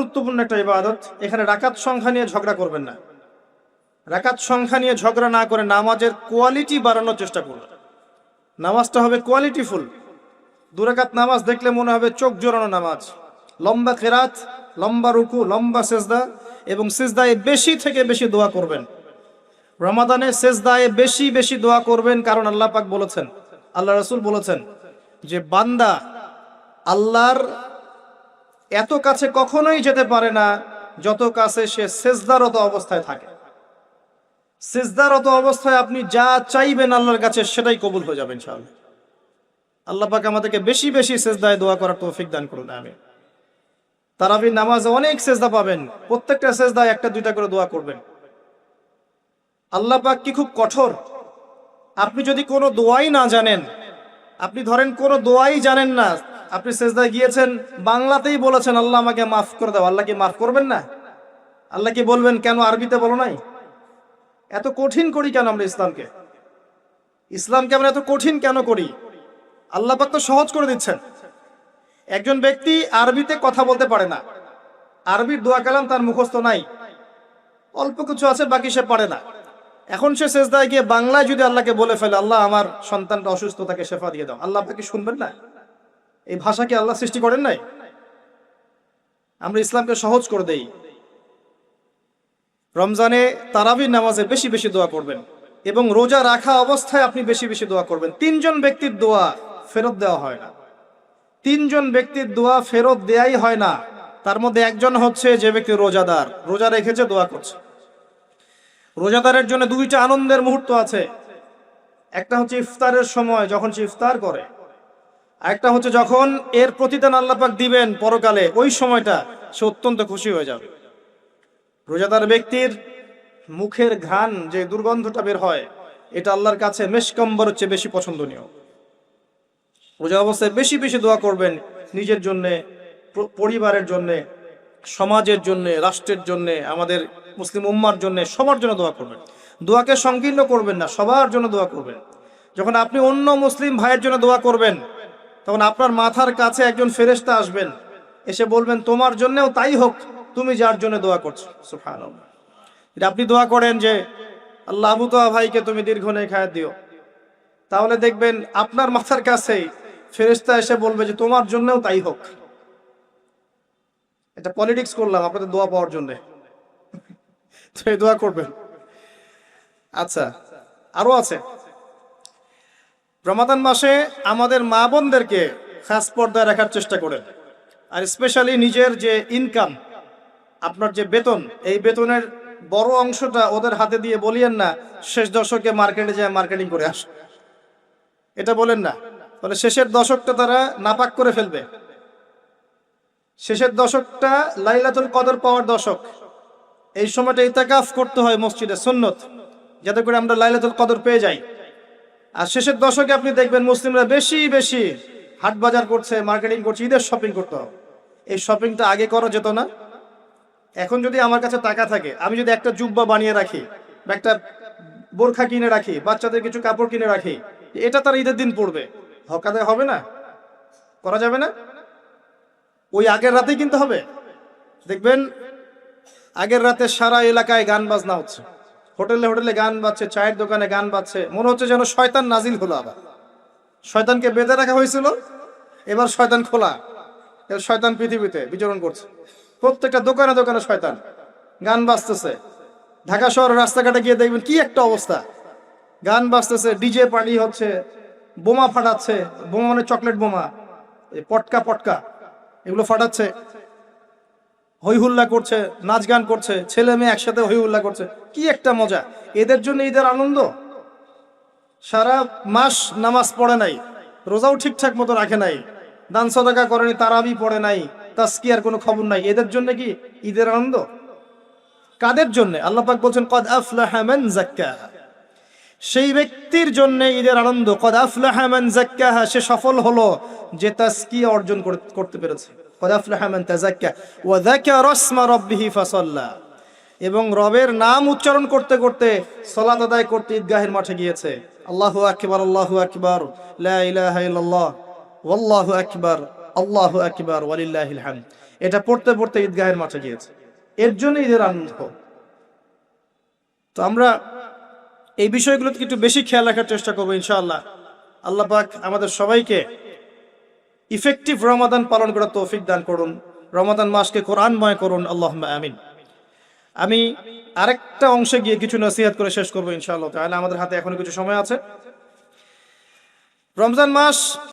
গুরুত্বপূর্ণ একটা ইবাদত, এখানে রাকাত সংখ্যা নিয়ে ঝগড়া করবেন না। রাকাত সংখ্যা নিয়ে ঝগড়া না করে নামাজের কোয়ালিটি বাড়ানোর চেষ্টা করুন। নামাজটা হবে কোয়ালিটিফুল দুরাকাত নামাজ দেখলে মনে হবে চোখ জোরানো নামাজ। লম্বা কেরাত, লম্বা রুকু, লম্বা সেজদা এবং সেজদায় বেশি থেকে বেশি দোয়া করবেন। রমাদানে সেজদায় বেশি বেশি দোয়া করবেন কারণ আল্লাহ পাক বলেছেন, আল্লাহ রসুল বলেছেন যে বান্দা আল্লাহর এত কাছে কখনোই যেতে পারে না, যত কাছে সে সেজদারত অবস্থায় থাকে। সেজদারত অবস্থায় আপনি যা চাইবেন আল্লাহর কাছে, সেটাই কবুল হয়ে যাবে ইনশাআল্লাহ। আল্লাহ পাক আমাদেরকে বেশি বেশি সেজদায় দোয়া করার তৌফিক দান করুন আমি তারাবির নামাজে অনেক সেজদা পাবেন, প্রত্যেকটা সেজদায় একটা দুইটা করে দোয়া করবেন। আল্লাহ পাক কি খুব কঠোর। আপনি যদি কোনো দোয়াই না জানেন, আপনি ধরেন কোনো দোয়াই জানেন না আপনি সেজদায় গিয়েছেন, বাংলাতেই বলেছেন, আল্লাহ আমাকে মাফ করে দাও। আল্লাহ কি মাফ করবেন না? আল্লাহ কি বলবেন, কেন আরবিতে বলো নাই? এত কঠিন করি কেন আমরা ইসলামকে? ইসলামকে আমরা এত কঠিন কেন করি? আল্লাহ পাক তো সহজ করে দিচ্ছেন। একজন ব্যক্তি আরবিতে কথা বলতে পারে না। আরবির দোয়া কালাম তার মুখস্থ নাই। অল্প কিছু আছে, বাকি সে পারে না। এখন সে শেষদায় গিয়ে বাংলায় যদি আল্লাহকে বলে ফেলে, আল্লাহ, আমার সন্তানটা অসুস্থ, তাকে শেফা দিয়ে দাও। আল্লাহ আপনাকে শুনবেন না? এই ভাষাকে আল্লাহ সৃষ্টি করেন নাই? আমরা ইসলামকে সহজ করে দেই। রমজানে তারাবির নামাজে বেশি বেশি দোয়া করবেন এবং রোজা রাখা অবস্থায় আপনি বেশি বেশি দোয়া করবেন। তিনজন ব্যক্তির দোয়া ফেরত দেওয়া হয় না। তিনজন ব্যক্তির দোয়া ফেরত দেয়াই হয় না। তার মধ্যে একজন হচ্ছে যে ব্যক্তি রোজাদার, রোজা রেখেছে দোয়া করছে। রোজাদারের জন্য দুইটা আনন্দের মুহূর্ত আছে। একটা হচ্ছে ইফতারের সময়, যখন সে ইফতার করে একটা হচ্ছে যখন এর প্রতিদান আল্লাপাক দিবেন পরকালে, ওই সময়টা সে অত্যন্ত খুশি হয়ে যাবে। রোজাদার ব্যক্তির মুখের ঘ্রাণ যে দুর্গন্ধটা বের হয়, এটা আল্লাহর কাছে মেশকম্বর হচ্ছে বেশি পছন্দনীয়। রোজা অবস্থায় বেশি বেশি দোয়া করবেন নিজের জন্যে পরিবারের জন্যে, সমাজের জন্যে, রাষ্ট্রের জন্যে, আমাদের মুসলিম উম্মার জন্যে, সবার জন্য দোয়া করবেন। দোয়াকে সংকীর্ণ করবেন না, সবার জন্য দোয়া করবেন। যখন আপনি অন্য মুসলিম ভাইয়ের জন্য দোয়া করবেন তখন আপনার মাথার কাছে একজন ফেরেশতা আসবেন। এসে বলবেন, তোমার জন্যও তাই হোক, তুমি যার জন্য দোয়া করছ। সুফান এটা আপনি দোয়া করেন যে, আল্লাহ ভাইকে তুমি দীর্ঘ নেই খায়াত দিও। তাহলে দেখবেন আপনার মাথার কাছেই ফেরেশতা এসে বলবে যে, তোমার জন্যও তাই হোক। এটা পলিটিক্স করলাম, আপনাদের দোয়া পাওয়ার জন্য। তো দোয়া করবেন। আচ্ছা আরও আছে। রমাদান মাসে আমাদের মা বোনদেরকে খাস পর্দায় রাখার চেষ্টা করেন। আর স্পেশালি নিজের যে ইনকাম, আপনার যে বেতন, এই বেতনের বড় অংশটা ওদের হাতে দিয়ে বলিয়েন না, শেষ দশকে মার্কেটে যায় মার্কেটিং করে আস। এটা বলেন না। তাহলে শেষের দশকটা তারা নাপাক করে ফেলবে। শেষের দশকটা লাইলাতুল কদর পাওয়ার দশক। এই সময়টা ইতাকাফ করতে হয় মসজিদে, সুন্নত, যাতে করে আমরা লাইলাতুল কদর পেয়ে যাই। আর শেষের দশকে আপনি দেখবেন মুসলিমরা বেশি বেশি হাট বাজার করছে, মার্কেটিং করছে, ঈদের শপিং করতে। হবে এই শপিংটা আগে করা যেত না। এখন যদি আমার কাছে টাকা থাকে, আমি যদি একটা জুব্বা বানিয়ে রাখি বা একটা বোরখা কিনে রাখি, বাচ্চাদের কিছু কাপড় কিনে রাখি, এটা তার ঈদের দিন পড়বে। হকাতে হবে না? করা যাবে না? ওই আগের রাতেই কিনতে হবে। দেখবেন আগের রাতে সারা এলাকায় গান বাজনা হচ্ছে। হোটেলে হোটেলে গান বাজছে, চায়ের দোকানে গান বাজছে। মনে হচ্ছে যেন শয়তান নাজিল হলো আবার। শয়তানকে বেঁধে রাখা হয়েছিল। এবার শয়তান খোলা। এবার শয়তান পৃথিবীতে বিচরণ করছে। প্রত্যেকটা দোকানে দোকানে শয়তান। গান বাজতেছে। ঢাকা শহরের রাস্তাঘাটে গিয়ে দেখবেন কি একটা অবস্থা। গান বাজতেছে, ডিজে পার্টি হচ্ছে, বোমা ফাটাচ্ছে, বোমা মানে চকলেট বোমা। পটকা পটকা। এগুলো ফাটাচ্ছে। হই হুল্লা করছে, নাচ গান করছে, ছেলে মেয়ে একসাথে হই হুল্লা করছে। কি একটা মজা। এদের জন্য ঈদের আনন্দ? সারা মাস নামাজ পড়ে নাই, রোজাও ঠিকঠাক মতো রাখে নাই, দান সদাকা করেনি, তারাবি পড়ে নাই তাস্কিয়ার কোনো খবর নাই। এদের জন্য কি ঈদের আনন্দ? কাদের জন্য? আল্লাহ পাক বলছেন, কদ আফলাহা মান যাক্কাহা সেই ব্যক্তির জন্য ঈদের আনন্দ। কদ আফলাহা মান যাক্কাহা সে সফল হলো যে তাস্কিয়া অর্জন করতে পেরেছে। এবং রবের নাম উচ্চারণ করতে করতে সলাত আদায় করতে ঈদগাহের মাঠে গিয়েছে। আল্লাহু আকবার আল্লাহু আকবার ওয়াল্লাহু আকবার, আল্লাহু আকবার, ওয়ালিল্লাহিল হামদ। এটা পড়তে পড়তে ঈদগাহের মাঠে গিয়েছে। এর জন্য ঈদের আনন্দ। তো আমরা এই বিষয়গুলোতে একটু বেশি খেয়াল রাখার চেষ্টা করব ইনশাআল্লাহ। আল্লাহ পাক আমাদের সবাইকে ইফেক্টিভ রমাদান পালন করার তৌফিক দান করুন। রমাদান মাসকে কোরআনময় করুন আল্লাহ আমিন। আমি আরেকটা অংশে গিয়ে কিছু নসিহাত করে শেষ করব ইনশাআল্লাহ তাহলে আমাদের হাতে এখন কিছু সময় আছে। রমজান মাস